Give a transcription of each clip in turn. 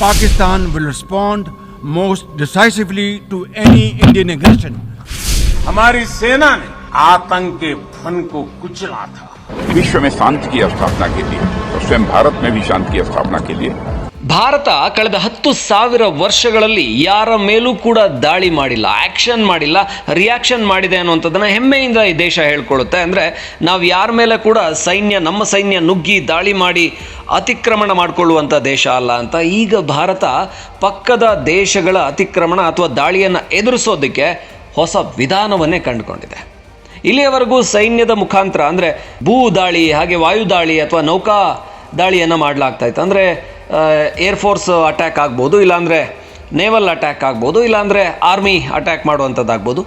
Pakistan will respond most decisively to any Indian aggression हमारी सेना ने आतंक के फन को कुचला था। विश्व में शांति की स्थापना के लिए और स्वयं भारत में भी शांति की स्थापना के लिए ಭಾರತ ಕಳೆದ ಹತ್ತು ಸಾವಿರ ವರ್ಷಗಳಲ್ಲಿ ಯಾರ ಮೇಲೂ ಕೂಡ ದಾಳಿ ಮಾಡಿಲ್ಲ ಆ್ಯಕ್ಷನ್ ಮಾಡಿಲ್ಲ ರಿಯಾಕ್ಷನ್ ಮಾಡಿದೆ ಅನ್ನುವಂಥದ್ದನ್ನು ಹೆಮ್ಮೆಯಿಂದ ಈ ದೇಶ ಹೇಳ್ಕೊಳ್ಳುತ್ತೆ. ಅಂದರೆ ನಾವು ಯಾರ ಮೇಲೆ ಕೂಡ ಸೈನ್ಯ, ನಮ್ಮ ಸೈನ್ಯ ನುಗ್ಗಿ ದಾಳಿ ಮಾಡಿ ಅತಿಕ್ರಮಣ ಮಾಡಿಕೊಳ್ಳುವಂಥ ದೇಶ ಅಲ್ಲ ಅಂತ. ಈಗ ಭಾರತ ಪಕ್ಕದ ದೇಶಗಳ ಅತಿಕ್ರಮಣ ಅಥವಾ ದಾಳಿಯನ್ನು ಎದುರಿಸೋದಕ್ಕೆ ಹೊಸ ವಿಧಾನವನ್ನೇ ಕಂಡುಕೊಂಡಿದೆ. ಇಲ್ಲಿಯವರೆಗೂ ಸೈನ್ಯದ ಮುಖಾಂತರ ಅಂದರೆ ಭೂ ದಾಳಿ ಹಾಗೆ ವಾಯುದಾಳಿ ಅಥವಾ ನೌಕಾ ದಾಳಿಯನ್ನು ಮಾಡಲಾಗ್ತಾ ಇತ್ತು. ಅಂದರೆ ಏರ್ಫೋರ್ಸ್ ಅಟ್ಯಾಕ್ ಆಗ್ಬೋದು, ಇಲ್ಲಾಂದರೆ ನೇವಲ್ ಅಟ್ಯಾಕ್ ಆಗ್ಬೋದು, ಇಲ್ಲಾಂದರೆ ಆರ್ಮಿ ಅಟ್ಯಾಕ್ ಮಾಡುವಂಥದ್ದಾಗ್ಬೋದು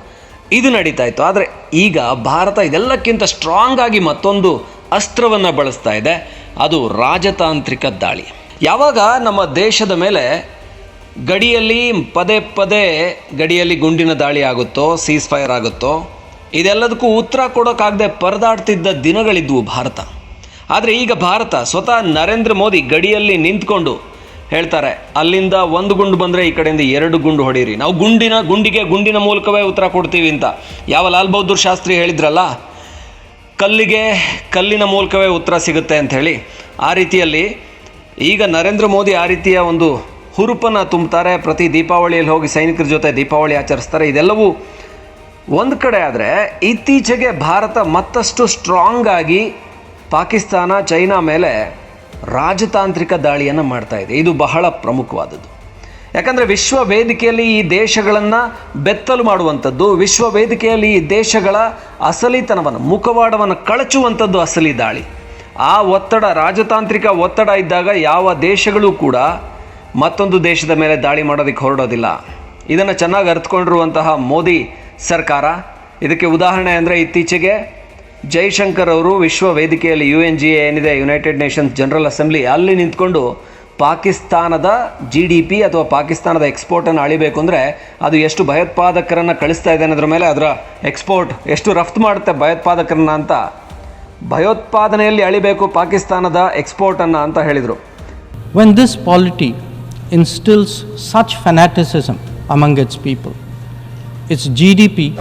ಇದು ನಡೀತಾ ಇತ್ತು. ಆದರೆ ಈಗ ಭಾರತ ಇದೆಲ್ಲಕ್ಕಿಂತ ಸ್ಟ್ರಾಂಗ್ ಆಗಿ ಮತ್ತೊಂದು ಅಸ್ತ್ರವನ್ನು ಬಳಸ್ತಾ ಇದೆ. ಅದು ರಾಜತಾಂತ್ರಿಕ ದಾಳಿ. ಯಾವಾಗ ನಮ್ಮ ದೇಶದ ಮೇಲೆ ಗಡಿಯಲ್ಲಿ ಪದೇ ಪದೇ ಗಡಿಯಲ್ಲಿ ಗುಂಡಿನ ದಾಳಿ ಆಗುತ್ತೋ ಸೀಸ್ ಫೈರ್ ಆಗುತ್ತೋ, ಇದೆಲ್ಲದಕ್ಕೂ ಉತ್ತರ ಕೊಡೋಕ್ಕಾಗದೆ ಪರದಾಡ್ತಿದ್ದ ದಿನಗಳಿದ್ವು ಭಾರತ. ಆದರೆ ಈಗ ಭಾರತ ಸ್ವತಃ ನರೇಂದ್ರ ಮೋದಿ ಗಡಿಯಲ್ಲಿ ನಿಂತ್ಕೊಂಡು ಹೇಳ್ತಾರೆ, ಅಲ್ಲಿಂದ ಒಂದು ಗುಂಡು ಬಂದರೆ ಈ ಕಡೆಯಿಂದ ಎರಡು ಗುಂಡು ಹೊಡೀರಿ. ನಾವು ಗುಂಡಿನ, ಗುಂಡಿಗೆ, ಗುಂಡಿನ ಮೂಲಕವೇ ಉತ್ತರ ಕೊಡ್ತೀವಿ ಅಂತ. ಯಾವ ಲಾಲ್ ಬಹದ್ದೂರ್ ಶಾಸ್ತ್ರಿ ಹೇಳಿದ್ರಲ್ಲ, ಕಲ್ಲಿಗೆ, ಕಲ್ಲಿನ ಮೂಲಕವೇ ಉತ್ತರ ಸಿಗುತ್ತೆ ಅಂತ ಹೇಳಿ. ಆ ರೀತಿಯಲ್ಲಿ ಈಗ ನರೇಂದ್ರ ಮೋದಿ ಆ ರೀತಿಯ ಒಂದು ಹುರುಪನ್ನು ತುಂಬುತ್ತಾರೆ ಪ್ರತಿ ದೀಪಾವಳಿಯಲ್ಲಿ ಹೋಗಿ ಸೈನಿಕರ ಜೊತೆ ದೀಪಾವಳಿ ಆಚರಿಸ್ತಾರೆ. ಇದೆಲ್ಲವೂ ಒಂದು ಕಡೆ ಆದರೆ ಇತ್ತೀಚೆಗೆ ಭಾರತ ಮತ್ತಷ್ಟು ಸ್ಟ್ರಾಂಗ್ ಆಗಿ ಪಾಕಿಸ್ತಾನ, ಚೈನಾ ಮೇಲೆ ರಾಜತಾಂತ್ರಿಕ ದಾಳಿಯನ್ನು ಮಾಡ್ತಾ ಇದೆ. ಇದು ಬಹಳ ಪ್ರಮುಖವಾದದ್ದು. ಯಾಕಂದರೆ ವಿಶ್ವ ವೇದಿಕೆಯಲ್ಲಿ ಈ ದೇಶಗಳನ್ನು ಬೆತ್ತಲು ಮಾಡುವಂಥದ್ದು, ವಿಶ್ವ ವೇದಿಕೆಯಲ್ಲಿ ಈ ದೇಶಗಳ ಅಸಲಿತನವನ್ನು, ಮುಖವಾಡವನ್ನು ಕಳಚುವಂಥದ್ದು ಅಸಲಿ ದಾಳಿ. ಆ ಒತ್ತಡ, ರಾಜತಾಂತ್ರಿಕ ಒತ್ತಡ ಇದ್ದಾಗ ಯಾವ ದೇಶಗಳು ಕೂಡ ಮತ್ತೊಂದು ದೇಶದ ಮೇಲೆ ದಾಳಿ ಮಾಡೋದಕ್ಕೆ ಹೊರಡೋದಿಲ್ಲ. ಇದನ್ನು ಚೆನ್ನಾಗಿ ಅರ್ಥಕೊಂಡಿರುವಂತಹ ಮೋದಿ ಸರ್ಕಾರ. ಇದಕ್ಕೆ ಉದಾಹರಣೆ ಅಂದರೆ ಇತ್ತೀಚೆಗೆ ಜೈಶಂಕರ್ ಅವರು ವಿಶ್ವ ವೇದಿಕೆಯಲ್ಲಿ ಯು ಎನ್ ಜಿ ಏನಿದೆ ಯುನೈಟೆಡ್ ನೇಷನ್ಸ್ ಜನರಲ್ ಅಸೆಂಬ್ಲಿ ಅಲ್ಲಿ ನಿಂತ್ಕೊಂಡು ಪಾಕಿಸ್ತಾನದ ಜಿ ಡಿ ಪಿ ಅಥವಾ ಪಾಕಿಸ್ತಾನದ ಎಕ್ಸ್ಪೋರ್ಟನ್ನು ಅಳಿಬೇಕು ಅಂದರೆ ಅದು ಎಷ್ಟು ಭಯೋತ್ಪಾದಕರನ್ನು ಕಳಿಸ್ತಾ ಇದೆ ಅನ್ನೋದ್ರ ಮೇಲೆ ಅದರ ಎಕ್ಸ್ಪೋರ್ಟ್ ಎಷ್ಟು ರಫ್ತು ಮಾಡುತ್ತೆ ಭಯೋತ್ಪಾದಕರನ್ನ ಅಂತ ಭಯೋತ್ಪಾದನೆಯಲ್ಲಿ ಅಳಿಬೇಕು ಪಾಕಿಸ್ತಾನದ ಎಕ್ಸ್ಪೋರ್ಟನ್ನು ಅಂತ ಹೇಳಿದರು. When this When this such fanaticism among its people its G D GDP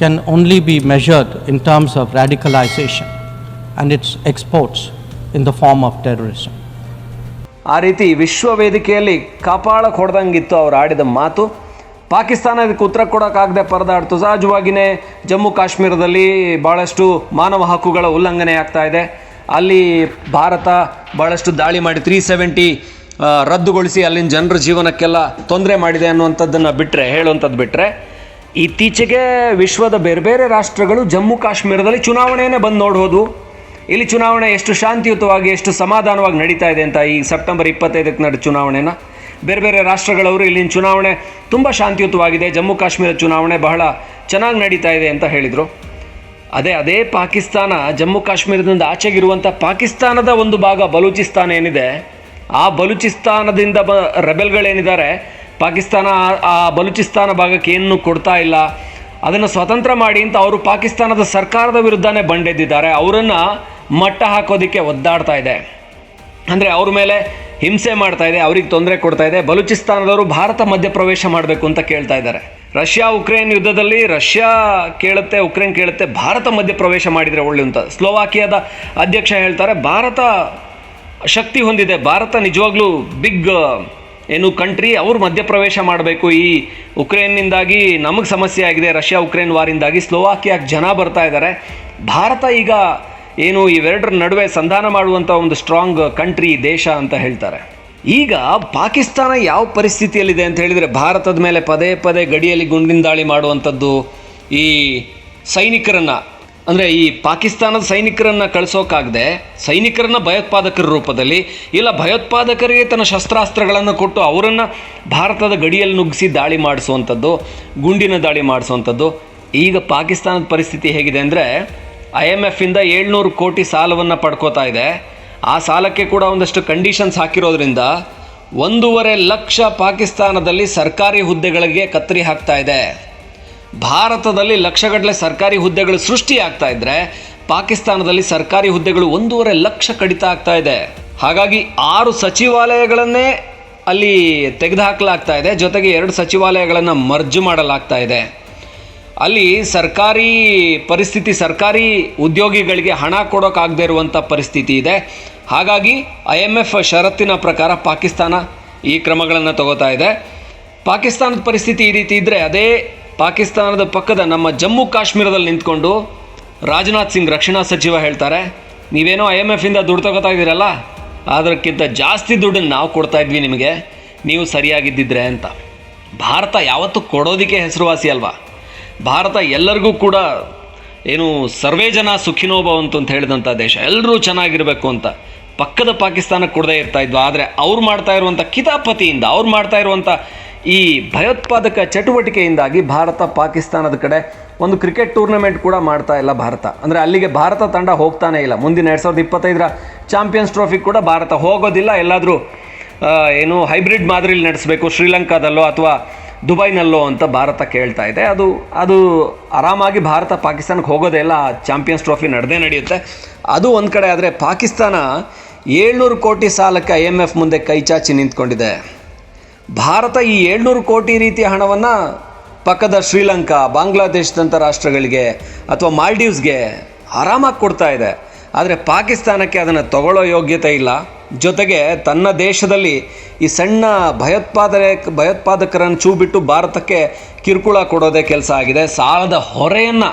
can only be measured in terms of radicalization and its exports in the form of terrorism. ಆ ರೀತಿ ವಿಶ್ವ ವೇದಿಕೆಯಲ್ಲಿ ಕಾಪಾಳಕ್ಕೆ ಹೊಡೆದಂಗಿತ್ತು ಅವ್ರು ಆಡಿದ ಮಾತು. ಪಾಕಿಸ್ತಾನ ಇದಕ್ಕೆ ಉತ್ತರ ಕೊಡೋಕ್ಕಾಗದೆ ಪರದಾಡ್ತು. ಸಹಜವಾಗಿಯೇ ಜಮ್ಮು ಕಾಶ್ಮೀರದಲ್ಲಿ ಭಾಳಷ್ಟು ಮಾನವ ಹಕ್ಕುಗಳ ಉಲ್ಲಂಘನೆ ಆಗ್ತಾ ಇದೆ. ಅಲ್ಲಿ ಭಾರತ ಭಾಳಷ್ಟು ದಾಳಿ ಮಾಡಿ ತ್ರೀ ಸೆವೆಂಟಿ ರದ್ದುಗೊಳಿಸಿ ಅಲ್ಲಿನ ಜನರ ಜೀವನಕ್ಕೆಲ್ಲ ತೊಂದರೆ ಮಾಡಿದೆ ಅನ್ನುವಂಥದ್ದನ್ನು ಬಿಟ್ಟರೆ ಹೇಳುವಂಥದ್ದು ಬಿಟ್ಟರೆ ಇತ್ತೀಚೆಗೆ ವಿಶ್ವದ ಬೇರೆ ಬೇರೆ ರಾಷ್ಟ್ರಗಳು ಜಮ್ಮು ಕಾಶ್ಮೀರದಲ್ಲಿ ಚುನಾವಣೆಯೇ ಬಂದು ನೋಡ್ಬೋದು. ಇಲ್ಲಿ ಚುನಾವಣೆ ಎಷ್ಟು ಶಾಂತಿಯುತವಾಗಿ, ಎಷ್ಟು ಸಮಾಧಾನವಾಗಿ ನಡೀತಾ ಇದೆ ಅಂತ ಈ ಸೆಪ್ಟೆಂಬರ್ ಇಪ್ಪತ್ತೈದಕ್ಕೆ ನಡೆದ ಚುನಾವಣೆನ. ಬೇರೆ ಬೇರೆ ರಾಷ್ಟ್ರಗಳವರು ಇಲ್ಲಿನ ಚುನಾವಣೆ ತುಂಬ ಶಾಂತಿಯುತವಾಗಿದೆ, ಜಮ್ಮು ಕಾಶ್ಮೀರ ಚುನಾವಣೆ ಬಹಳ ಚೆನ್ನಾಗಿ ನಡೀತಾ ಇದೆ ಅಂತ ಹೇಳಿದರು. ಅದೇ ಅದೇ ಪಾಕಿಸ್ತಾನ, ಜಮ್ಮು ಕಾಶ್ಮೀರದಿಂದ ಆಚೆಗಿರುವಂಥ ಪಾಕಿಸ್ತಾನದ ಒಂದು ಭಾಗ ಬಲೂಚಿಸ್ತಾನ ಏನಿದೆ, ಆ ಬಲೂಚಿಸ್ತಾನದಿಂದ ಬ ರೆಬೆಲ್ಗಳೇನಿದ್ದಾರೆ ಪಾಕಿಸ್ತಾನ ಆ- ಬಲೂಚಿಸ್ತಾನ ಭಾಗಕ್ಕೆ ಏನು ಕೊಡ್ತಾ ಇಲ್ಲ. ಅದನ್ನು ಸ್ವತಂತ್ರ ಮಾಡಿ ಅಂತ ಅವರು ಪಾಕಿಸ್ತಾನದ ಸರ್ಕಾರದ ವಿರುದ್ಧನೇ ಬಂಡೆದ್ದಿದ್ದಾರೆ ಅವರನ್ನು ಮಟ್ಟ ಹಾಕೋದಕ್ಕೆ ಒದ್ದಾಡ್ತಾ ಇದೆ. ಅಂದರೆ ಅವ್ರ ಮೇಲೆ ಹಿಂಸೆ ಮಾಡ್ತಾ ಇದೆ, ಅವ್ರಿಗೆ ತೊಂದರೆ ಕೊಡ್ತಾ ಇದೆ. ಬಲೂಚಿಸ್ತಾನದವರು ಭಾರತ ಮಧ್ಯಪ್ರವೇಶ ಮಾಡಬೇಕು ಅಂತ ಕೇಳ್ತಾ ಇದ್ದಾರೆ. ರಷ್ಯಾ ಉಕ್ರೇನ್ ಯುದ್ಧದಲ್ಲಿ ರಷ್ಯಾ ಕೇಳುತ್ತೆ, ಉಕ್ರೇನ್ ಕೇಳುತ್ತೆ, ಭಾರತ ಮಧ್ಯಪ್ರವೇಶ ಮಾಡಿದರೆ ಒಳ್ಳೆ ಅಂತ. ಸ್ಲೋವಾಕಿಯಾದ ಅಧ್ಯಕ್ಷ ಹೇಳ್ತಾರೆ, ಭಾರತ ಶಕ್ತಿ ಹೊಂದಿದೆ, ಭಾರತ ನಿಜವಾಗ್ಲೂ ಬಿಗ್ ಏನು ಕಂಟ್ರಿ ಅವರು ಮಧ್ಯಪ್ರವೇಶ ಮಾಡಬೇಕು. ಈ ಉಕ್ರೇನ್ನಿಂದಾಗಿ ನಮಗೆ ಸಮಸ್ಯೆ ಆಗಿದೆ, ರಷ್ಯಾ ಉಕ್ರೇನ್ ವಾರಿಂದಾಗಿ ಸ್ಲೋವಾಕಿಯಾಗಿ ಜನ ಬರ್ತಾ ಇದ್ದಾರೆ ಭಾರತ ಈಗ ಏನು ಇವೆರಡರ ನಡುವೆ ಸಂಧಾನ ಮಾಡುವಂಥ ಒಂದು ಸ್ಟ್ರಾಂಗ್ ಕಂಟ್ರಿ ದೇಶ ಅಂತ ಹೇಳ್ತಾರೆ. ಈಗ ಪಾಕಿಸ್ತಾನ ಯಾವ ಪರಿಸ್ಥಿತಿಯಲ್ಲಿದೆ ಅಂತ ಹೇಳಿದರೆ ಭಾರತದ ಮೇಲೆ ಪದೇ ಪದೇ ಗಡಿಯಲ್ಲಿ ಗುಂಡಿನ ದಾಳಿ ಮಾಡುವಂಥದ್ದು ಈ ಸೈನಿಕರನ್ನು ಅಂದರೆ ಈ ಪಾಕಿಸ್ತಾನದ ಸೈನಿಕರನ್ನು ಕಳಿಸೋಕ್ಕಾಗದೆ ಸೈನಿಕರನ್ನ ಭಯೋತ್ಪಾದಕರ ರೂಪದಲ್ಲಿ ಇಲ್ಲ ಭಯೋತ್ಪಾದಕರಿಗೆ ತನ್ನ ಶಸ್ತ್ರಾಸ್ತ್ರಗಳನ್ನು ಕೊಟ್ಟು ಅವರನ್ನು ಭಾರತದ ಗಡಿಯಲ್ಲಿ ನುಗ್ಗಿಸಿ ದಾಳಿ ಮಾಡಿಸುವಂಥದ್ದು, ಗುಂಡಿನ ದಾಳಿ ಮಾಡಿಸುವಂಥದ್ದು. ಈಗ ಪಾಕಿಸ್ತಾನದ ಪರಿಸ್ಥಿತಿ ಹೇಗಿದೆ ಅಂದರೆ ಐ ಎಂ ಎಫಿಂದ ಏಳ್ನೂರು ಕೋಟಿ ಸಾಲವನ್ನು ಪಡ್ಕೋತಾ ಇದೆ. ಆ ಸಾಲಕ್ಕೆ ಕೂಡ ಒಂದಷ್ಟು ಕಂಡೀಷನ್ಸ್ ಹಾಕಿರೋದ್ರಿಂದ ಒಂದೂವರೆ ಲಕ್ಷ ಪಾಕಿಸ್ತಾನದಲ್ಲಿ ಸರ್ಕಾರಿ ಹುದ್ದೆಗಳಿಗೆ ಕತ್ತರಿ ಹಾಕ್ತಾ ಇದೆ. ಭಾರತದಲ್ಲಿ ಲಕ್ಷಗಟ್ಟಲೆ ಸರ್ಕಾರಿ ಹುದ್ದೆಗಳು ಸೃಷ್ಟಿ ಆಗ್ತಾ ಇದ್ರೆ ಪಾಕಿಸ್ತಾನದಲ್ಲಿ ಸರ್ಕಾರಿ ಹುದ್ದೆಗಳು ಒಂದೂವರೆ ಲಕ್ಷ ಕಡಿತ ಆಗ್ತಾ ಇದೆ. ಹಾಗಾಗಿ ಆರು ಸಚಿವಾಲಯಗಳನ್ನೇ ಅಲ್ಲಿ ತೆಗೆದುಹಾಕಲಾಗ್ತಾ ಇದೆ. ಜೊತೆಗೆ ಎರಡು ಸಚಿವಾಲಯಗಳನ್ನು ಮರ್ಜ್ ಮಾಡಲಾಗ್ತಾ ಇದೆ. ಅಲ್ಲಿ ಸರ್ಕಾರಿ ಪರಿಸ್ಥಿತಿ, ಸರ್ಕಾರಿ ಉದ್ಯೋಗಿಗಳಿಗೆ ಹಣ ಕೊಡೋಕ್ಕಾಗದೇ ಇರುವಂಥ ಪರಿಸ್ಥಿತಿ ಇದೆ. ಹಾಗಾಗಿ ಐ ಎಂ ಎಫ್ ಷರತ್ತಿನ ಪ್ರಕಾರ ಪಾಕಿಸ್ತಾನ ಈ ಕ್ರಮಗಳನ್ನು ತಗೋತಾ ಇದೆ. ಪಾಕಿಸ್ತಾನದ ಪರಿಸ್ಥಿತಿ ಈ ರೀತಿ ಇದ್ದರೆ ಅದೇ ಪಾಕಿಸ್ತಾನದ ಪಕ್ಕದ ನಮ್ಮ ಜಮ್ಮು ಕಾಶ್ಮೀರದಲ್ಲಿ ನಿಂತ್ಕೊಂಡು ರಾಜನಾಥ್ ಸಿಂಗ್ ರಕ್ಷಣಾ ಸಚಿವ ಹೇಳ್ತಾರೆ, ನೀವೇನೋ ಐ ಎಂ ಎಫಿಂದ ದುಡ್ಡು ತಗೋತಾ ಇದ್ದೀರಲ್ಲ ಅದಕ್ಕಿಂತ ಜಾಸ್ತಿ ದುಡ್ಡನ್ನು ನಾವು ಕೊಡ್ತಾ ಇದ್ವಿ ನಿಮಗೆ. ನೀವು ಸರಿಯಾಗಿದ್ದಿದ್ರೆ ಅಂತ. ಭಾರತ ಯಾವತ್ತೂ ಕೊಡೋದಕ್ಕೆ ಹೆಸರುವಾಸಿ ಅಲ್ವಾ? ಭಾರತ ಎಲ್ಲರಿಗೂ ಕೂಡ ಏನು ಸರ್ವೇ ಜನ ಸುಖಿನೋಭವಂತು ಅಂತ ಹೇಳಿದಂಥ ದೇಶ. ಎಲ್ಲರೂ ಚೆನ್ನಾಗಿರಬೇಕು ಅಂತ. ಪಕ್ಕದ ಪಾಕಿಸ್ತಾನಕ್ಕೆ ಕೊಡದೇ ಇರ್ತಾ ಇದ್ವು. ಆದರೆ ಅವ್ರು ಮಾಡ್ತಾ ಇರುವಂಥ ಕಿತಾಪತಿಯಿಂದ, ಅವ್ರು ಮಾಡ್ತಾ ಇರುವಂಥ ಈ ಭಯೋತ್ಪಾದಕ ಚಟುವಟಿಕೆಯಿಂದಾಗಿ ಭಾರತ, ಪಾಕಿಸ್ತಾನದ ಕಡೆ ಒಂದು ಕ್ರಿಕೆಟ್ ಟೂರ್ನಮೆಂಟ್ ಕೂಡ ಮಾಡ್ತಾ ಇಲ್ಲ ಭಾರತ. ಅಂದರೆ ಅಲ್ಲಿಗೆ ಭಾರತ ತಂಡ ಹೋಗ್ತಾನೆ ಇಲ್ಲ. ಮುಂದಿನ ಎರಡು ಸಾವಿರದ ಇಪ್ಪತ್ತೈದರ ಚಾಂಪಿಯನ್ಸ್ ಟ್ರೋಫಿ ಕೂಡ ಭಾರತ ಹೋಗೋದಿಲ್ಲ. ಎಲ್ಲಾದರೂ ಏನು ಹೈಬ್ರಿಡ್ ಮಾದರಿಲಿ ನಡೆಸಬೇಕು, ಶ್ರೀಲಂಕಾದಲ್ಲೋ ಅಥವಾ ದುಬೈನಲ್ಲೋ ಅಂತ ಭಾರತ ಕೇಳ್ತಾ ಇದೆ. ಅದು ಅದು ಆರಾಮಾಗಿ ಭಾರತ, ಪಾಕಿಸ್ತಾನಕ್ಕೆ ಹೋಗೋದೇ ಇಲ್ಲ. ಚಾಂಪಿಯನ್ಸ್ ಟ್ರೋಫಿ ನಡೆದೇ ನಡೆಯುತ್ತೆ. ಅದು ಒಂದು ಕಡೆ ಆದರೆ ಪಾಕಿಸ್ತಾನ ಏಳ್ನೂರು ಕೋಟಿ ಸಾಲಕ್ಕೆ ಐ ಎಂ ಎಫ್ ಮುಂದೆ ಕೈ ಚಾಚಿ ನಿಂತ್ಕೊಂಡಿದೆ. ಭಾರತ ಈ ಏಳ್ನೂರು ಕೋಟಿ ರೀತಿಯ ಹಣವನ್ನು ಪಕ್ಕದ ಶ್ರೀಲಂಕಾ ಬಾಂಗ್ಲಾದೇಶದಂಥ ರಾಷ್ಟ್ರಗಳಿಗೆ ಅಥವಾ ಮಾಲ್ಡೀವ್ಸ್ಗೆ ಆರಾಮಾಗಿ ಕೊಡ್ತಾ ಇದೆ. ಆದರೆ ಪಾಕಿಸ್ತಾನಕ್ಕೆ ಅದನ್ನು ತಗೊಳ್ಳೋ ಯೋಗ್ಯತೆ ಇಲ್ಲ. ಜೊತೆಗೆ ತನ್ನ ದೇಶದಲ್ಲಿ ಈ ಸಣ್ಣ ಭಯೋತ್ಪಾದನೆ, ಭಯೋತ್ಪಾದಕರನ್ನು ಚೂ ಬಿಟ್ಟು ಭಾರತಕ್ಕೆ ಕಿರುಕುಳ ಕೊಡೋದೇ ಕೆಲಸ ಆಗಿದೆ. ಸಾಲದ ಹೊರೆಯನ್ನು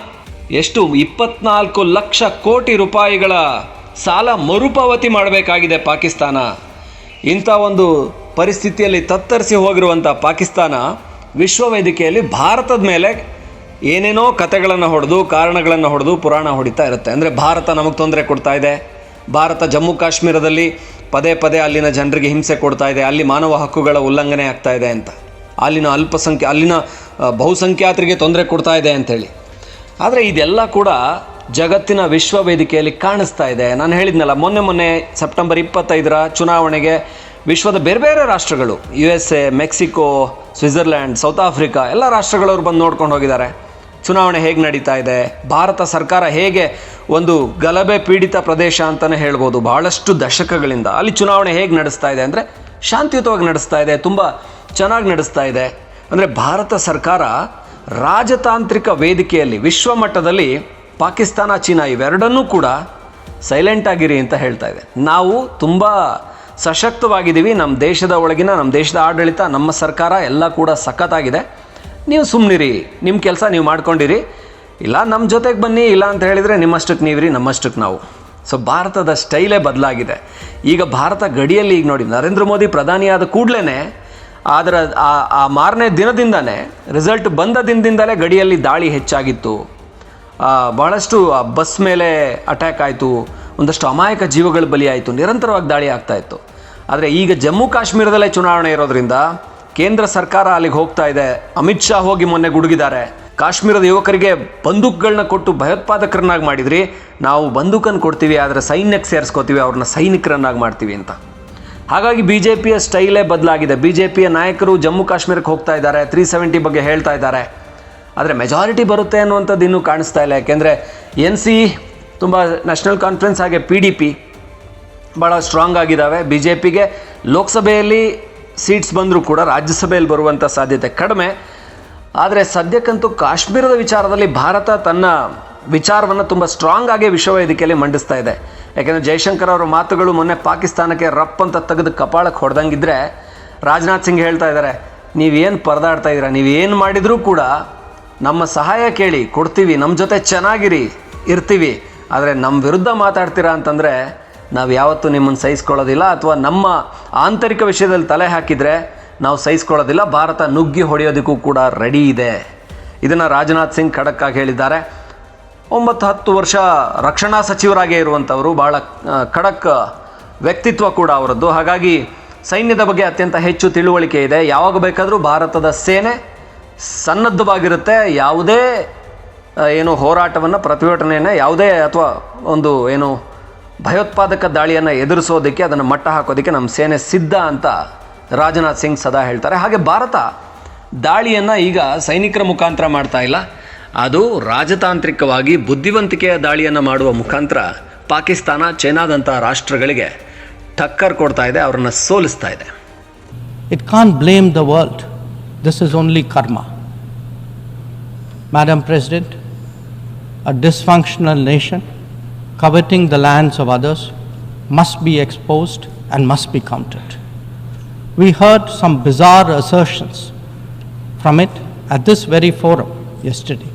ಎಷ್ಟು? ಇಪ್ಪತ್ನಾಲ್ಕು ಲಕ್ಷ ಕೋಟಿ ರೂಪಾಯಿಗಳ ಸಾಲ ಮರುಪಾವತಿ ಮಾಡಬೇಕಾಗಿದೆ ಪಾಕಿಸ್ತಾನ. ಇಂಥ ಒಂದು ಪರಿಸ್ಥಿತಿಯಲ್ಲಿ ತತ್ತರಿಸಿ ಹೋಗಿರುವಂಥ ಪಾಕಿಸ್ತಾನ ವಿಶ್ವ ವೇದಿಕೆಯಲ್ಲಿ ಭಾರತದ ಮೇಲೆ ಏನೇನೋ ಕಥೆಗಳನ್ನು ಹೊಡೆದು, ಕಾರಣಗಳನ್ನು ಹೊಡೆದು ಪುರಾಣ ಹೊಡಿತಾ ಇರುತ್ತೆ. ಅಂದರೆ ಭಾರತ ನಮಗೆ ತೊಂದರೆ ಕೊಡ್ತಾ ಇದೆ. ಭಾರತ ಜಮ್ಮು ಕಾಶ್ಮೀರದಲ್ಲಿ ಪದೇ ಪದೇ ಅಲ್ಲಿನ ಜನರಿಗೆ ಹಿಂಸೆ ಕೊಡ್ತಾ ಇದೆ. ಅಲ್ಲಿ ಮಾನವ ಹಕ್ಕುಗಳ ಉಲ್ಲಂಘನೆ ಆಗ್ತಾ ಇದೆ ಅಂತ. ಅಲ್ಲಿನ ಅಲ್ಪಸಂಖ್ಯೆ, ಅಲ್ಲಿನ ಬಹುಸಂಖ್ಯಾತರಿಗೆ ತೊಂದರೆ ಕೊಡ್ತಾ ಇದೆ ಅಂಥೇಳಿ ಆದರೆ ಇದೆಲ್ಲ ಕೂಡ ಜಗತ್ತಿನ ವಿಶ್ವ ವೇದಿಕೆಯಲ್ಲಿ ಕಾಣಿಸ್ತಾ ಇದೆ. ನಾನು ಹೇಳಿದ್ನಲ್ಲ, ಮೊನ್ನೆ ಮೊನ್ನೆ ಸೆಪ್ಟೆಂಬರ್ ಇಪ್ಪತ್ತೈದರ ಚುನಾವಣೆಗೆ ವಿಶ್ವದ ಬೇರೆ ಬೇರೆ ರಾಷ್ಟ್ರಗಳು U S A Mexico Switzerland South Africa ಎಲ್ಲ ರಾಷ್ಟ್ರಗಳವ್ರು ಬಂದು ನೋಡ್ಕೊಂಡು ಹೋಗಿದ್ದಾರೆ. ಚುನಾವಣೆ ಹೇಗೆ ನಡೀತಾ ಇದೆ? ಭಾರತ ಸರ್ಕಾರ ಹೇಗೆ ಒಂದು ಗಲಭೆ ಪೀಡಿತ ಪ್ರದೇಶ ಅಂತಲೇ ಹೇಳ್ಬೋದು. ಬಹಳಷ್ಟು ದಶಕಗಳಿಂದ ಅಲ್ಲಿ ಚುನಾವಣೆ ಹೇಗೆ ನಡೆಸ್ತಾ ಇದೆ ಅಂದರೆ ಶಾಂತಿಯುತವಾಗಿ ನಡೆಸ್ತಾ ಇದೆ, ತುಂಬ ಚೆನ್ನಾಗಿ ನಡೆಸ್ತಾ ಇದೆ. ಅಂದರೆ ಭಾರತ ಸರ್ಕಾರ ರಾಜತಾಂತ್ರಿಕ ವೇದಿಕೆಯಲ್ಲಿ, ವಿಶ್ವ ಮಟ್ಟದಲ್ಲಿ ಪಾಕಿಸ್ತಾನ, ಚೀನಾ ಇವೆರಡನ್ನೂ ಕೂಡ ಸೈಲೆಂಟ್ ಆಗಿರಿ ಅಂತ ಹೇಳ್ತಾ ಇದೆ. ನಾವು ತುಂಬ ಸಶಕ್ತವಾಗಿದ್ದೀವಿ. ನಮ್ಮ ದೇಶದ ಒಳಗಿನ ನಮ್ಮ ದೇಶದ ಆಡಳಿತ, ನಮ್ಮ ಸರ್ಕಾರ ಎಲ್ಲ ಕೂಡ ಸಖತ್ತಾಗಿದೆ. ನೀವು ಸುಮ್ಮನಿರಿ ನಿಮ್ಮ ಕೆಲಸ ನೀವು ಮಾಡ್ಕೊಂಡಿರಿ. ಇಲ್ಲ ನಮ್ಮ ಜೊತೆಗೆ ಬನ್ನಿ, ಇಲ್ಲ ಅಂತ ಹೇಳಿದರೆ ನಿಮ್ಮಷ್ಟಕ್ಕೆ ನೀವಿರಿ ನಮ್ಮಷ್ಟಕ್ಕೆ ನಾವು. ಸೊ ಭಾರತದ ಸ್ಟೈಲೇ ಬದಲಾಗಿದೆ. ಈಗ ಭಾರತ ಗಡಿಯಲ್ಲಿ ಈಗ ನೋಡಿ, ನರೇಂದ್ರ ಮೋದಿ ಪ್ರಧಾನಿಯಾದ ಕೂಡಲೇ ಅದರ ಆ- ಮಾರನೇ ದಿನದಿಂದನೇ ರಿಸಲ್ಟ್ ಬಂದ ದಿನದಿಂದಲೇ ಗಡಿಯಲ್ಲಿ ದಾಳಿ ಹೆಚ್ಚಾಗಿತ್ತು. ಬಹಳಷ್ಟು ಬಸ್ ಮೇಲೆ ಅಟ್ಯಾಕ್ ಆಯಿತು. ಒಂದಷ್ಟು ಅಮಾಯಕ ಜೀವಗಳು ಬಲಿಯಾಯಿತು ನಿರಂತರವಾಗಿ ದಾಳಿ ಆಗ್ತಾ ಇತ್ತು. ಆದರೆ ಈಗ ಜಮ್ಮು ಕಾಶ್ಮೀರದಲ್ಲೇ ಚುನಾವಣೆ ಇರೋದ್ರಿಂದ ಕೇಂದ್ರ ಸರ್ಕಾರ ಅಲ್ಲಿಗೆ ಹೋಗ್ತಾ ಇದೆ. ಅಮಿತ್ ಶಾ ಹೋಗಿ ಮೊನ್ನೆ ಗುಡುಗಿದ್ದಾರೆ. ಕಾಶ್ಮೀರದ ಯುವಕರಿಗೆ ಬಂದೂಕುಗಳನ್ನ ಕೊಟ್ಟು ಭಯೋತ್ಪಾದಕರನ್ನಾಗಿ ಮಾಡಿದ್ರಿ. ನಾವು ಬಂದೂಕನ್ನು ಕೊಡ್ತೀವಿ, ಆದರೆ ಸೈನ್ಯಕ್ಕೆ ಸೇರಿಸ್ಕೋತೀವಿ, ಅವ್ರನ್ನ ಸೈನಿಕರನ್ನಾಗಿ ಮಾಡ್ತೀವಿ ಅಂತ. ಹಾಗಾಗಿ ಬಿ ಜೆ ಪಿಯ ಸ್ಟೈಲೇ ಬದಲಾಗಿದೆ. ಬಿ ಜೆ ಪಿಯ ನಾಯಕರು ಜಮ್ಮು ಕಾಶ್ಮೀರಕ್ಕೆ ಹೋಗ್ತಾ ಇದ್ದಾರೆ ತ್ರೀ ಸೆವೆಂಟಿ ಬಗ್ಗೆ ಹೇಳ್ತಾ ಇದ್ದಾರೆ. ಆದರೆ ಮೆಜಾರಿಟಿ ಬರುತ್ತೆ ಅನ್ನುವಂಥದ್ದು ಇನ್ನೂ ಕಾಣಿಸ್ತಾ ಇಲ್ಲ. ಯಾಕೆಂದರೆ ಎನ್ ಸಿ ತುಂಬ ನ್ಯಾಷನಲ್ ಕಾನ್ಫರೆನ್ಸ್ ಹಾಗೆ ಪಿ ಡಿ ಪಿ ಭಾಳ ಸ್ಟ್ರಾಂಗ್ ಆಗಿದ್ದಾವೆ ಬಿ ಜೆ ಪಿಗೆ ಲೋಕಸಭೆಯಲ್ಲಿ ಸೀಟ್ಸ್ ಬಂದರೂ ಕೂಡ ರಾಜ್ಯಸಭೆಯಲ್ಲಿ ಬರುವಂಥ ಸಾಧ್ಯತೆ ಕಡಿಮೆ. ಆದರೆ ಸದ್ಯಕ್ಕಂತೂ ಕಾಶ್ಮೀರದ ವಿಚಾರದಲ್ಲಿ ಭಾರತ ತನ್ನ ವಿಚಾರವನ್ನು ತುಂಬ ಸ್ಟ್ರಾಂಗ್ ಆಗಿ ವಿಶ್ವ ವೇದಿಕೆಯಲ್ಲಿ ಮಂಡಿಸ್ತಾ ಇದೆ. ಯಾಕೆಂದರೆ ಜಯಶಂಕರ್ ಅವರ ಮಾತುಗಳು ಮೊನ್ನೆ ಪಾಕಿಸ್ತಾನಕ್ಕೆ ರಪ್ ಅಂತ ತೆಗೆದು ಕಪಾಳಕ್ಕೆ ಹೊಡೆದಂಗಿದ್ರೆ ರಾಜನಾಥ್ ಸಿಂಗ್ ಹೇಳ್ತಾ ಇದ್ದಾರೆ ನೀವೇನು ಪರದಾಡ್ತಾ ಇದ್ದೀರಾ? ನೀವೇನು ಮಾಡಿದರೂ ಕೂಡ ನಮ್ಮ ಸಹಾಯ ಕೇಳಿ, ಕೊಡ್ತೀವಿ ನಮ್ಮ ಜೊತೆ ಚೆನ್ನಾಗಿರಿ, ಇರ್ತೀವಿ. ಆದರೆ ನಮ್ಮ ವಿರುದ್ಧ ಮಾತಾಡ್ತೀರಾ ಅಂತಂದರೆ ನಾವು ಯಾವತ್ತೂ ನಿಮ್ಮನ್ನು ಸಹಿಸ್ಕೊಳ್ಳೋದಿಲ್ಲ ಅಥವಾ ನಮ್ಮ ಆಂತರಿಕ ವಿಷಯದಲ್ಲಿ ತಲೆ ಹಾಕಿದರೆ ನಾವು ಸಹಿಸ್ಕೊಳ್ಳೋದಿಲ್ಲ. ಭಾರತ ನುಗ್ಗಿ ಹೊಡೆಯೋದಕ್ಕೂ ಕೂಡ ರೆಡಿ ಇದೆ. ಇದನ್ನು ರಾಜನಾಥ್ ಸಿಂಗ್ ಖಡಕ್ಕಾಗಿ ಹೇಳಿದ್ದಾರೆ. ಒಂಬತ್ತು ಹತ್ತು ವರ್ಷ ರಕ್ಷಣಾ ಸಚಿವರಾಗೇ ಇರುವಂಥವರು ಭಾಳ ಖಡಕ್ ವ್ಯಕ್ತಿತ್ವ ಕೂಡ ಅವರದ್ದು. ಹಾಗಾಗಿ ಸೈನ್ಯದ ಬಗ್ಗೆ ಅತ್ಯಂತ ಹೆಚ್ಚು ತಿಳುವಳಿಕೆ ಇದೆ. ಯಾವಾಗ ಬೇಕಾದರೂ ಭಾರತದ ಸೇನೆ ಸನ್ನದ್ಧವಾಗಿರುತ್ತೆ. ಯಾವುದೇ ಏನು ಹೋರಾಟವನ್ನು ಪ್ರತಿಭಟನೆಯನ್ನು ಯಾವುದೇ ಅಥವಾ ಒಂದು ಏನು ಭಯೋತ್ಪಾದಕ ದಾಳಿಯನ್ನು ಎದುರಿಸೋದಕ್ಕೆ ಅದನ್ನು ಮಟ್ಟ ಹಾಕೋದಕ್ಕೆ ನಮ್ಮ ಸೇನೆ ಸಿದ್ಧ ಅಂತ ರಾಜನಾಥ್ ಸಿಂಗ್ ಸದಾ ಹೇಳ್ತಾರೆ. ಹಾಗೆ ಭಾರತ ದಾಳಿಯನ್ನು ಈಗ ಸೈನಿಕರ ಮುಖಾಂತರ ಮಾಡ್ತಾ ಇಲ್ಲ. ಅದು ರಾಜತಾಂತ್ರಿಕವಾಗಿ ಬುದ್ಧಿವಂತಿಕೆಯ ದಾಳಿಯನ್ನು ಮಾಡುವ ಮುಖಾಂತರ ಪಾಕಿಸ್ತಾನ ಚೈನಾದಂಥ ರಾಷ್ಟ್ರಗಳಿಗೆ ಟಕ್ಕರ್ ಕೊಡ್ತಾ ಇದೆ ಅವರನ್ನು ಸೋಲಿಸ್ತಾ ಇದೆ. It can blame the world this is only karma madam President, a dysfunctional nation coveting the lands of others must be exposed and must be countered. We heard some bizarre assertions from it at this very forum yesterday.